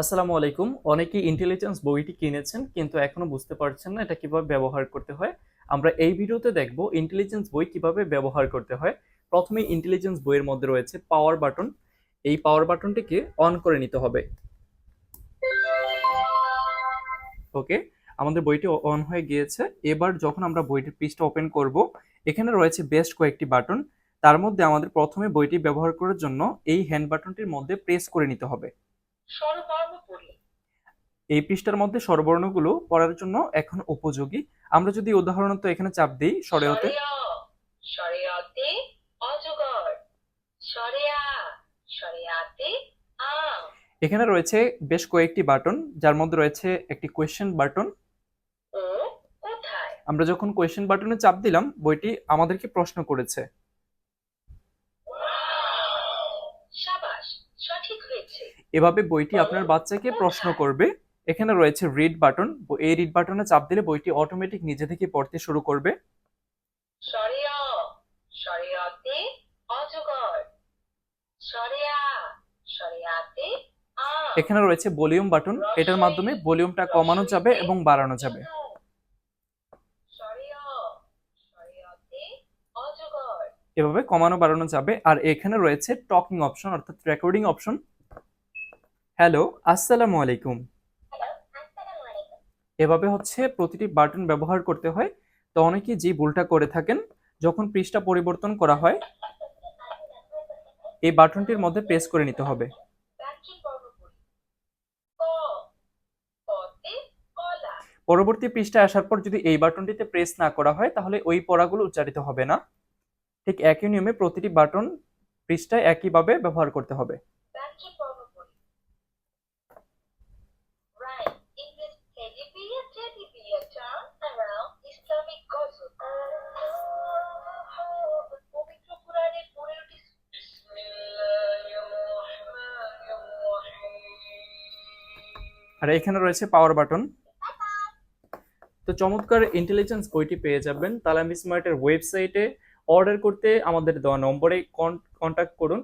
আসসালামু আলাইকুম। অনেকেই ইন্টেলিজেন্স বইটি কিনেছেন, কিন্তু এখনও বুঝতে পারছেন না এটা কীভাবে ব্যবহার করতে হয়। আমরা এই ভিডিওতে দেখব ইন্টেলিজেন্স বই কীভাবে ব্যবহার করতে হয়। প্রথমে ইন্টেলিজেন্স বইয়ের মধ্যে রয়েছে পাওয়ার বাটন এই পাওয়ার বাটনটিকে অন করে নিতে হবে। ওকে আমাদের বইটি অন হয়ে গিয়েছে। এবার যখন আমরা বইটির পৃষ্ঠা ওপেন করব, এখানে রয়েছে বেস্ট কয়েকটি বাটন তার মধ্যে আমাদের প্রথমে বইটি ব্যবহার করার জন্য এই হ্যান্ড বাটনটির মধ্যে প্রেস করে নিতে হবে। স্বরবর্ণ পড়ি এই পৃষ্ঠার মধ্যে স্বরবর্ণগুলো পড়ার জন্য এখন উপযোগী। আমরা যদি উদাহরণত এখানে চাপ দিই সরেয়াতে অজগর। এখানে রয়েছে বেশ কয়েকটি বাটন যার মধ্যে রয়েছে একটি কোয়েশ্চেন বাটন। আমরা যখন কোয়েশ্চেন বাটনে চাপ দিলাম বইটি আমাদেরকে প্রশ্ন করেছে। এভাবে বইটি আপনার বাচ্চাকে প্রশ্ন করবে। এখানে রয়েছে রিড বাটন এই রিড বাটনে চাপ দিলে বইটি অটোমেটিক নিজে থেকে পড়তে শুরু করবে। এখানে রয়েছে ভলিউম বাটন এটার মাধ্যমে ভলিউমটা কমানো যাবে এবং বাড়ানো যাবে। এভাবে কমানো বাড়ানো যাবে। আর এখানে রয়েছে টকিং অপশন অর্থাৎ রেকর্ডিং অপশন হ্যালো, আসসালামু আলাইকুম। এভাবে হচ্ছে প্রতিটি বাটন ব্যবহার করতে হয়। তো অনেকেই যে ভুলটা করে থাকেন, যখন পৃষ্ঠা পরিবর্তন করা হয়, এই বাটনটির মধ্যে প্রেস করে নিতে হবে। পরবর্তী পৃষ্ঠায় আসার পর যদি এই বাটনটিতে প্রেস না করা হয়, তাহলে ওই পড়াগুলো উচ্চারিত হবে না। ঠিক একই নিয়মে প্রতিটি বাটন পৃষ্ঠায় একইভাবে ব্যবহার করতে হবে। আর এখানে রয়েছে পাওয়ার বাটন তো চমৎকার ইন্টেলিজেন্স বইটি পেয়ে যাবেন। তালামি স্মার্টের ওয়েবসাইটে অর্ডার করতে আমাদের দেওয়া নম্বরে কন্ট্যাক্ট করুন।